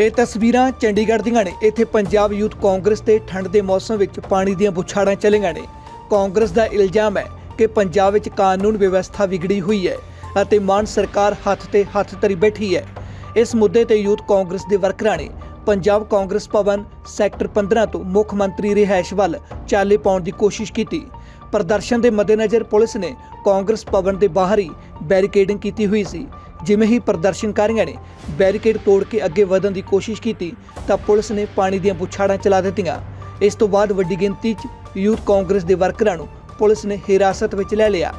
ਇਹ ਤਸਵੀਰਾਂ ਚੰਡੀਗੜ੍ਹ ਦੀਆਂ ਨੇ। ਇੱਥੇ ਪੰਜਾਬ ਯੂਥ ਕਾਂਗਰਸ ਤੇ ਠੰਡ ਦੇ ਮੌਸਮ ਵਿੱਚ ਪਾਣੀ ਦੀਆਂ ਬੁਛਾੜਾਂ ਚੱਲੀਆਂ ਨੇ। ਕਾਂਗਰਸ ਦਾ ਇਲਜ਼ਾਮ ਹੈ ਕਿ ਪੰਜਾਬ ਵਿੱਚ ਕਾਨੂੰਨ ਵਿਵਸਥਾ ਵਿਗੜੀ ਹੋਈ ਹੈ ਅਤੇ ਮਾਨ ਸਰਕਾਰ ਹੱਥ ਤੇ ਹੱਥ ਧਰੀ ਬੈਠੀ ਹੈ। ਇਸ ਮੁੱਦੇ ਤੇ ਯੂਥ ਕਾਂਗਰਸ ਦੇ ਵਰਕਰਾਂ ਨੇ ਪੰਜਾਬ ਕਾਂਗਰਸ ਭਵਨ ਸੈਕਟਰ 15 ਤੋਂ ਮੁੱਖ ਮੰਤਰੀ ਰਿਹਾਇਸ਼ ਵੱਲ ਚਾਲੇ ਪਾਉਣ ਦੀ ਕੋਸ਼ਿਸ਼ ਕੀਤੀ। ਪ੍ਰਦਰਸ਼ਨ ਦੇ ਮੱਦੇਨਜ਼ਰ ਪੁਲਿਸ ਨੇ ਕਾਂਗਰਸ ਭਵਨ ਦੇ ਬਾਹਰ ਹੀ ਬੈਰੀਕੇਡਿੰਗ ਕੀਤੀ ਹੋਈ ਸੀ। ਜਿਵੇਂ ਹੀ ਪ੍ਰਦਰਸ਼ਨਕਾਰੀਆਂ ਨੇ ਬੈਰੀਕੇਡ ਤੋੜ ਕੇ ਅੱਗੇ ਵਧਣ ਦੀ ਕੋਸ਼ਿਸ਼ ਕੀਤੀ ਤਾਂ ਪੁਲਿਸ ਨੇ ਪਾਣੀ ਦੀਆਂ ਬੁਛਾੜਾਂ ਚਲਾ ਦਿੱਤੀਆਂ। ਇਸ ਤੋਂ ਬਾਅਦ ਵੱਡੀ ਗਿਣਤੀ 'ਚ ਯੂਥ ਕਾਂਗਰਸ ਦੇ ਵਰਕਰਾਂ ਨੂੰ ਪੁਲਿਸ ਨੇ ਹਿਰਾਸਤ ਵਿੱਚ ਲੈ ਲਿਆ।